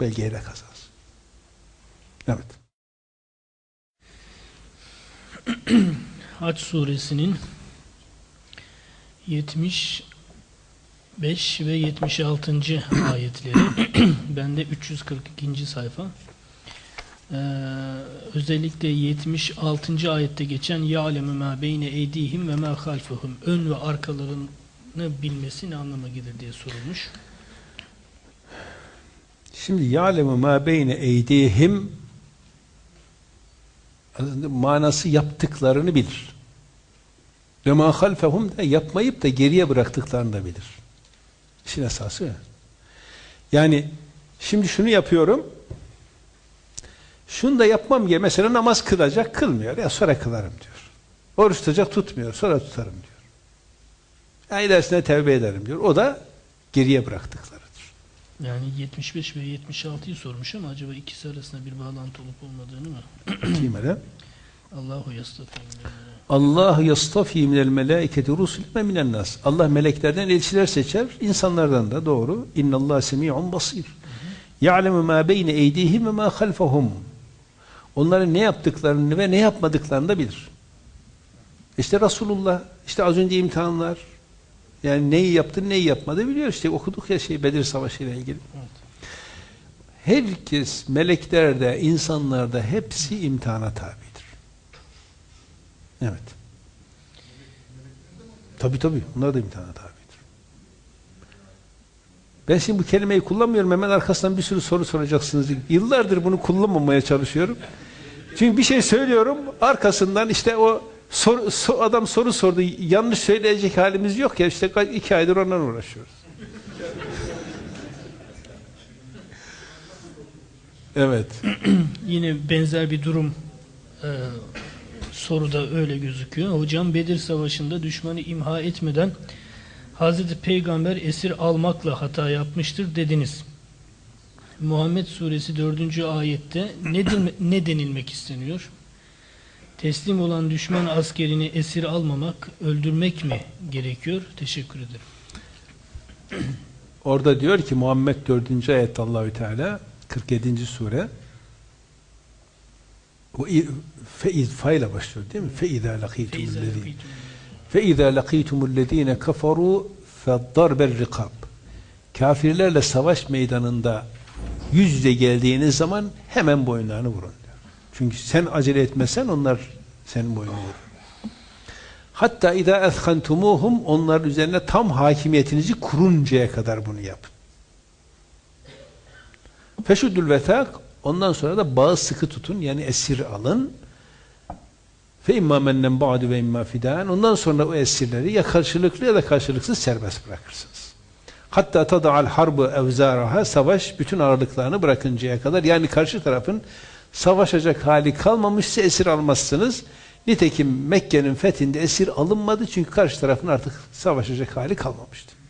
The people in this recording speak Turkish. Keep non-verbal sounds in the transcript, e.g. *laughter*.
belgeyle kazansın. Evet. Haç suresinin 75 ve 76. ayetleri. *clears throat* Bende 342. sayfa. Ee, özellikle 76. ayette geçen ya'lemu ma beyne eydihim ve ma halfuhum ön ve arkalarını bilmesi ne anlama gelir diye sorulmuş. Şimdi ya'lemu ma beyne eydihim manası yaptıklarını bilir. Ve ma halfehum da yapmayıp da geriye bıraktıklarını da bilir. İşin esası. Yani şimdi şunu yapıyorum. Şunu da yapmam diye mesela namaz kılacak kılmıyor. Ya sonra kılarım diyor. Oruç tutacak tutmuyor. Sonra tutarım diyor. Ya ilerisine tevbe ederim diyor. O da geriye bıraktıklarıdır. Yani 75 ve 76'yı sormuş ama acaba ikisi arasında bir bağlantı olup olmadığını mı? Kim öyle? Allahu yastafim. Allah yastafi minel melaiketi rusulen ve minen nas. Allah meleklerden elçiler seçer, insanlardan da doğru. İnnallah semi'un basir. Ya'lemu ma beyne eydihim ve ma halfahum. Onların ne yaptıklarını ve ne yapmadıklarını da bilir. İşte Resulullah, işte az önce imtihanlar, yani neyi yaptı, neyi yapmadı biliyor. İşte okuduk ya şey Bedir Savaşı ile ilgili. Evet. Herkes, meleklerde, insanlarda hepsi imtihana tabidir. Evet. Tabi tabi. Onlar da imtihana tabidir. Ben şimdi bu kelimeyi kullanmıyorum. Hemen arkasından bir sürü soru soracaksınız. Yıllardır bunu kullanmamaya çalışıyorum. Çünkü bir şey söylüyorum. Arkasından işte o soru, so- adam soru sordu. Yanlış söyleyecek halimiz yok ya. işte iki aydır ondan uğraşıyoruz. *laughs* Evet. *clears throat* Yine benzer bir durum e, soruda öyle gözüküyor. Hocam Bedir Savaşı'nda düşmanı imha etmeden Hazreti Peygamber esir almakla hata yapmıştır dediniz. Muhammed Suresi 4. ayette ne, ne denilmek isteniyor? Teslim olan düşman askerini esir almamak, öldürmek mi gerekiyor? Teşekkür ederim. Orada diyor ki Muhammed 4. ayet Allahü Teala 47. sure feiz fayla başlıyor değil mi? Feiza lakitumullezine Feiza lakitumullezine kafaru feddarber rikab Kafirlerle savaş meydanında yüz yüze geldiğiniz zaman hemen boyunlarını vurun. Çünkü sen acele etmezsen onlar senin boynuna olur. Hatta idâ ethkantumuhum onlar üzerine tam hakimiyetinizi kuruncaya kadar bunu yapın. Feşuddül vetak ondan sonra da bağı sıkı tutun yani esir alın. Fe imma mennen ba'du ve imma ondan sonra o esirleri ya karşılıklı ya da karşılıksız serbest bırakırsınız. Hatta tada'al harbu evzaraha savaş bütün ağırlıklarını bırakıncaya kadar yani karşı tarafın savaşacak hali kalmamışsa esir almazsınız. Nitekim Mekke'nin fethinde esir alınmadı çünkü karşı tarafın artık savaşacak hali kalmamıştı.